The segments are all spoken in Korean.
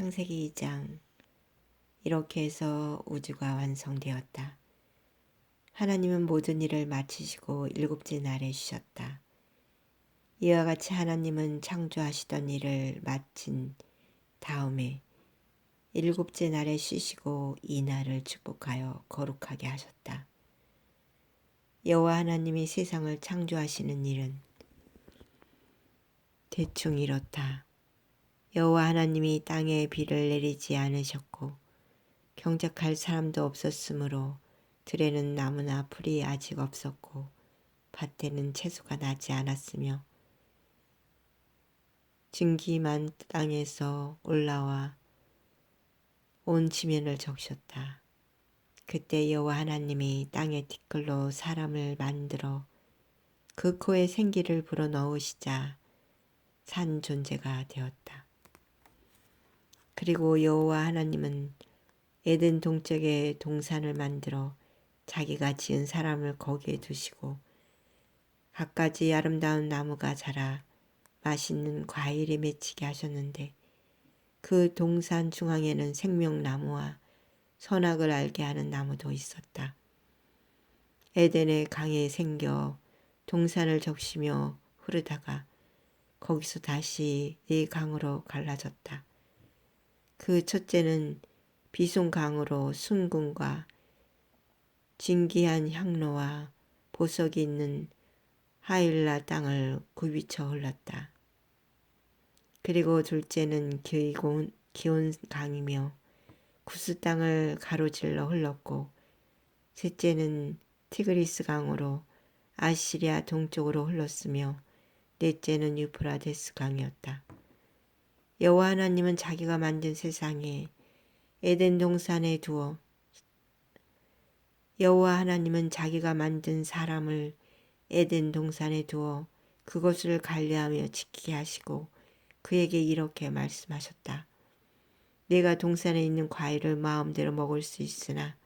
창세기 2장 이렇게 해서 우주가 완성되었다. 하나님은 모든 일을 마치시고 일곱째 날에 쉬셨다. 이와 같이 하나님은 창조하시던 일을 마친 다음에 일곱째 날에 쉬시고 이 날을 축복하여 거룩하게 하셨다. 여호와 하나님이 세상을 창조하시는 일은 대충 이렇다. 여호와 하나님이 땅에 비를 내리지 않으셨고 경작할 사람도 없었으므로 들에는 나무나 풀이 아직 없었고 밭에는 채소가 나지 않았으며 증기만 땅에서 올라와 온 지면을 적셨다. 그때 여호와 하나님이 땅의 티끌로 사람을 만들어 그 코에 생기를 불어넣으시자 산 존재가 되었다. 그리고 여호와 하나님은 에덴 동쪽에 동산을 만들어 자기가 지은 사람을 거기에 두시고 갖가지 아름다운 나무가 자라 맛있는 과일에 맺히게 하셨는데 그 동산 중앙에는 생명나무와 선악을 알게 하는 나무도 있었다. 에덴의 강에 생겨 동산을 적시며 흐르다가 거기서 다시 네 강으로 갈라졌다. 그 첫째는 비송강으로 순궁과 진기한 향로와 보석이 있는 하일라 땅을 굽이쳐 흘렀다. 그리고 둘째는 기온, 기온 강이며 구스 땅을 가로질러 흘렀고 셋째는 티그리스 강으로 아시리아 동쪽으로 흘렀으며 넷째는 유프라데스 강이었다. 여호와 하나님은 자기가 만든 세상에 에덴 동산에 두어 여호와 하나님은 자기가 만든 사람을 에덴 동산에 두어 그것을 관리하며 지키게 하시고 그에게 이렇게 말씀하셨다. 내가 동산에 있는 과일을 마음대로 먹을 수 있으나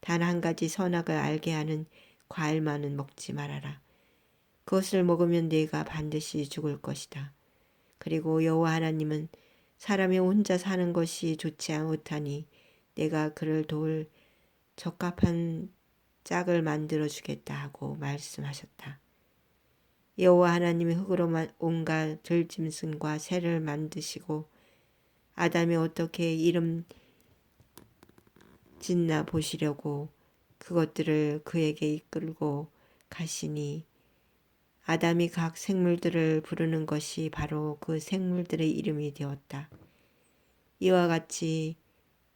단 한 가지 선악을 알게 하는 과일만은 먹지 말아라. 그것을 먹으면 내가 반드시 죽을 것이다. 그리고 여호와 하나님은 사람이 혼자 사는 것이 좋지 못하니 내가 그를 도울 적합한 짝을 만들어 주겠다 하고 말씀하셨다. 여호와 하나님이 흙으로 온갖 들짐승과 새를 만드시고 아담이 어떻게 이름 짓나 보시려고 그것들을 그에게 이끌고 가시니 아담이 각 생물들을 부르는 것이 바로 그 생물들의 이름이 되었다. 이와 같이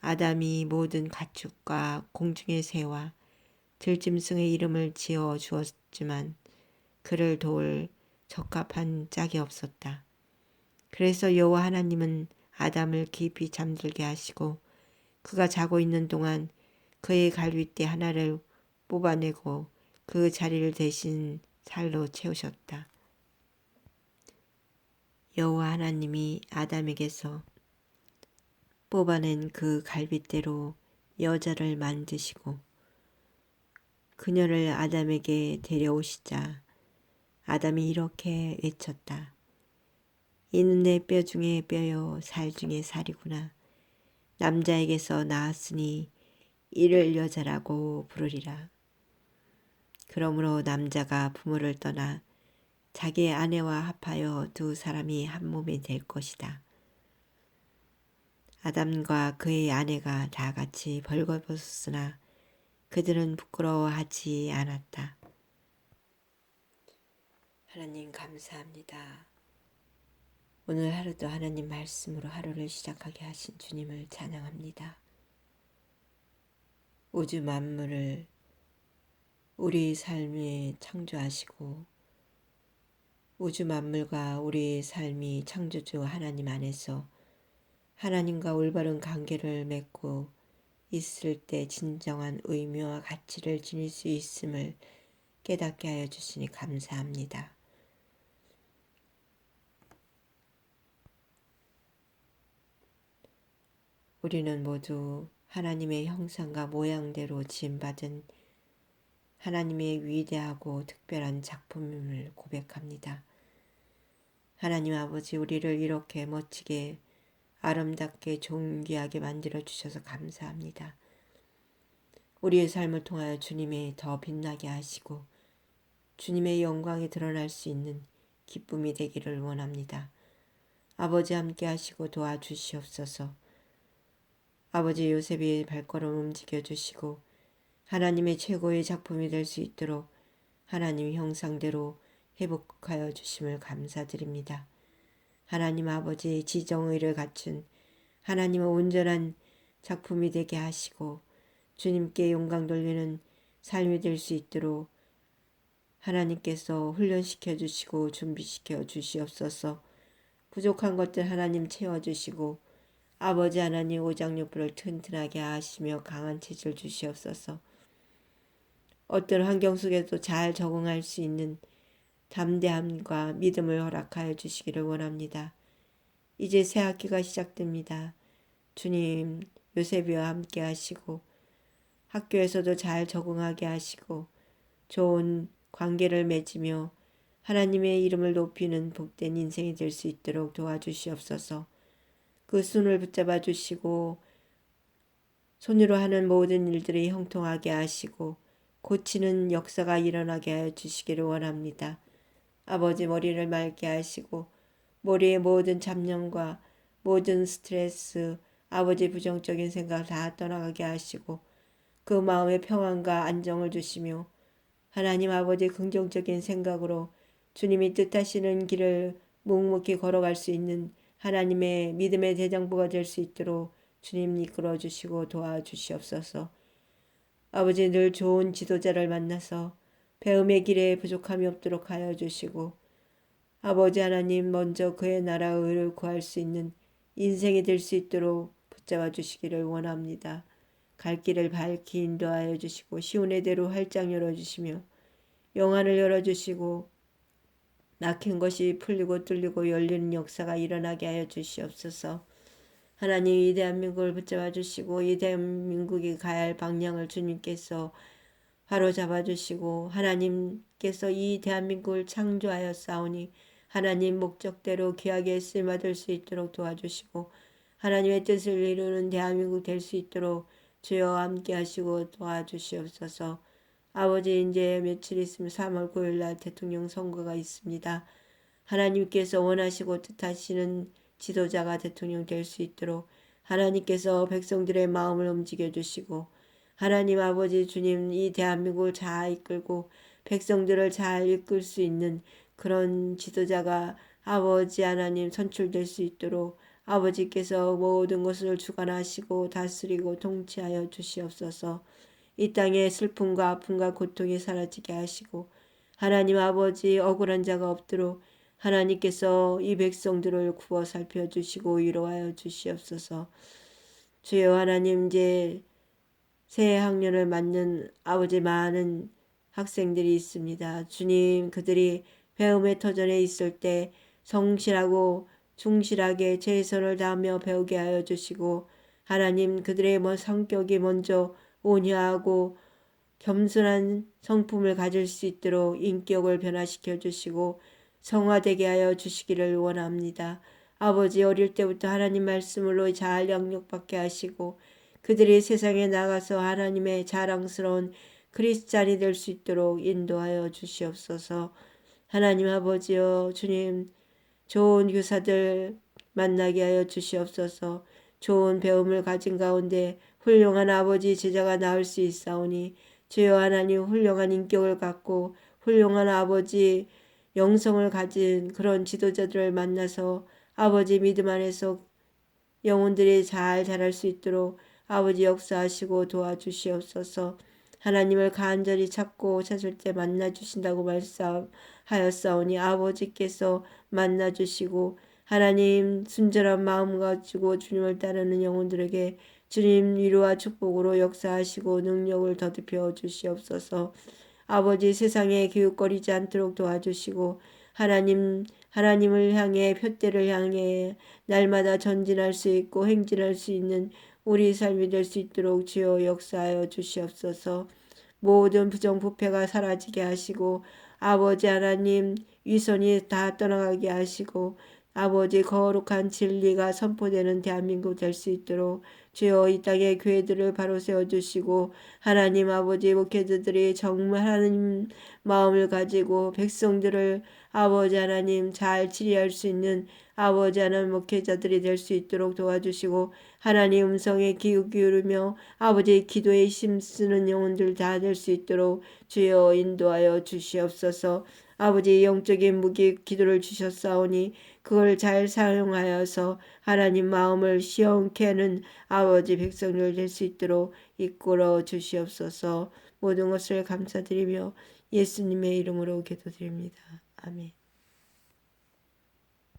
아담이 모든 가축과 공중의 새와 들짐승의 이름을 지어 주었지만 그를 도울 적합한 짝이 없었다. 그래서 여호와 하나님은 아담을 깊이 잠들게 하시고 그가 자고 있는 동안 그의 갈빗대 하나를 뽑아내고 그 자리를 대신 살로 채우셨다. 여호와 하나님이 아담에게서 뽑아낸 그 갈빗대로 여자를 만드시고 그녀를 아담에게 데려오시자 아담이 이렇게 외쳤다. 이는 내 뼈 중에 뼈요 살 중에 살이구나. 남자에게서 나았으니 이를 여자라고 부르리라. 그러므로 남자가 부모를 떠나 자기 아내와 합하여 두 사람이 한 몸이 될 것이다. 아담과 그의 아내가 다 같이 벌거벗었으나 그들은 부끄러워하지 않았다. 하나님 감사합니다. 오늘 하루도 하나님 말씀으로 하루를 시작하게 하신 주님을 찬양합니다. 우주 만물을 우리 삶에 창조하시고 우주 만물과 우리 삶이 창조주 하나님 안에서 하나님과 올바른 관계를 맺고 있을 때 진정한 의미와 가치를 지닐 수 있음을 깨닫게 하여 주시니 감사합니다. 우리는 모두 하나님의 형상과 모양대로 지음받은 하나님의 위대하고 특별한 작품임을 고백합니다. 하나님 아버지 우리를 이렇게 멋지게 아름답게 존귀하게 만들어 주셔서 감사합니다. 우리의 삶을 통하여 주님이 더 빛나게 하시고 주님의 영광이 드러날 수 있는 기쁨이 되기를 원합니다. 아버지 함께 하시고 도와주시옵소서. 아버지 요셉의 발걸음 움직여 주시고 하나님의 최고의 작품이 될 수 있도록 하나님 형상대로 회복하여 주심을 감사드립니다. 하나님 아버지 지정의를 갖춘 하나님의 온전한 작품이 되게 하시고 주님께 영광 돌리는 삶이 될 수 있도록 하나님께서 훈련시켜 주시고 준비시켜 주시옵소서 부족한 것들 하나님 채워주시고 아버지 하나님 오장육부를 튼튼하게 하시며 강한 체질 주시옵소서 어떤 환경 속에도 잘 적응할 수 있는 담대함과 믿음을 허락하여 주시기를 원합니다. 이제 새 학기가 시작됩니다. 주님 요셉이와 함께 하시고 학교에서도 잘 적응하게 하시고 좋은 관계를 맺으며 하나님의 이름을 높이는 복된 인생이 될 수 있도록 도와주시옵소서. 그 손을 붙잡아 주시고 손으로 하는 모든 일들이 형통하게 하시고 고치는 역사가 일어나게 하여 주시기를 원합니다. 아버지 머리를 맑게 하시고 머리의 모든 잡념과 모든 스트레스, 아버지 부정적인 생각 다 떠나가게 하시고 그 마음의 평안과 안정을 주시며 하나님 아버지 긍정적인 생각으로 주님이 뜻하시는 길을 묵묵히 걸어갈 수 있는 하나님의 믿음의 대장부가 될 수 있도록 주님 이끌어 주시고 도와 주시옵소서. 아버지 늘 좋은 지도자를 만나서 배움의 길에 부족함이 없도록 하여 주시고 아버지 하나님 먼저 그의 나라의 의를 구할 수 있는 인생이 될 수 있도록 붙잡아 주시기를 원합니다. 갈 길을 밝히 인도하여 주시고 시온의 대로 활짝 열어주시며 영안을 열어주시고 막힌 것이 풀리고 뚫리고 열리는 역사가 일어나게 하여 주시옵소서. 하나님 이 대한민국을 붙잡아 주시고 이 대한민국이 가야 할 방향을 주님께서 바로 잡아 주시고 하나님께서 이 대한민국을 창조하여 싸우니 하나님 목적대로 귀하게 쓰임받을 수 있도록 도와주시고 하나님의 뜻을 이루는 대한민국 될 수 있도록 주여 함께 하시고 도와주시옵소서. 아버지 이제 며칠 있으면 3월 9일 날 대통령 선거가 있습니다. 하나님께서 원하시고 뜻하시는 지도자가 대통령 될 수 있도록 하나님께서 백성들의 마음을 움직여 주시고 하나님 아버지 주님 이 대한민국을 잘 이끌고 백성들을 잘 이끌 수 있는 그런 지도자가 아버지 하나님 선출될 수 있도록 아버지께서 모든 것을 주관하시고 다스리고 통치하여 주시옵소서. 이 땅의 슬픔과 아픔과 고통이 사라지게 하시고 하나님 아버지 억울한 자가 없도록 하나님께서 이 백성들을 구워 살펴 주시고 위로하여 주시옵소서. 주여 하나님 이제 새 학년을 맞는 아버지 많은 학생들이 있습니다. 주님 그들이 배움의 터전에 있을 때 성실하고 충실하게 최선을 다하며 배우게 하여 주시고 하나님 그들의 뭐 성격이 먼저 온유하고 겸손한 성품을 가질 수 있도록 인격을 변화시켜 주시고 성화되게 하여 주시기를 원합니다. 아버지 어릴 때부터 하나님 말씀으로 잘 양육받게 하시고 그들이 세상에 나가서 하나님의 자랑스러운 크리스찬이 될 수 있도록 인도하여 주시옵소서. 하나님 아버지여 주님 좋은 교사들 만나게 하여 주시옵소서. 좋은 배움을 가진 가운데 훌륭한 아버지 제자가 나올 수 있사오니 주여 하나님 훌륭한 인격을 갖고 훌륭한 아버지 영성을 가진 그런 지도자들을 만나서 아버지 믿음 안에서 영혼들이 잘 자랄 수 있도록 아버지 역사하시고 도와주시옵소서. 하나님을 간절히 찾고 찾을 때 만나 주신다고 말씀하였사오니 아버지께서 만나 주시고 하나님 순전한 마음 가지고 주님을 따르는 영혼들에게 주님 위로와 축복으로 역사하시고 능력을 더듬혀 주시옵소서. 아버지 세상에 교육거리지 않도록 도와주시고 하나님 하나님을 향해 표대를 향해 날마다 전진할 수 있고 행진할 수 있는 우리 삶이 될 수 있도록 주여 역사하여 주시옵소서. 모든 부정부패가 사라지게 하시고 아버지 하나님 위선이 다 떠나가게 하시고 아버지 거룩한 진리가 선포되는 대한민국 될 수 있도록 주여 이 땅의 교회들을 바로 세워주시고 하나님 아버지 목회자들이 정말 하나님 마음을 가지고 백성들을 아버지 하나님 잘 치리할 수 있는 아버지 하나님 목회자들이 될 수 있도록 도와주시고 하나님 음성에 귀 기울이며 아버지 기도에 힘쓰는 영혼들 다 될 수 있도록 주여 인도하여 주시옵소서. 아버지 영적인 무기 기도를 주셨사오니 그걸 잘 사용하여서 하나님 마음을 시원케 하는 아버지 백성들 될 수 있도록 이끌어 주시옵소서 모든 것을 감사드리며 예수님의 이름으로 기도드립니다. 아멘.